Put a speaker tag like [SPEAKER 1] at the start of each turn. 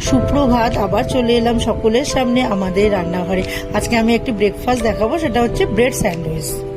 [SPEAKER 1] সুপ্রভাত, আবার চলে এলাম সকলের সামনে আমাদের রান্নাঘরে। আজকে আমি একটি ব্রেকফাস্ট দেখাবো, সেটা হচ্ছে ব্রেড স্যান্ডউইচ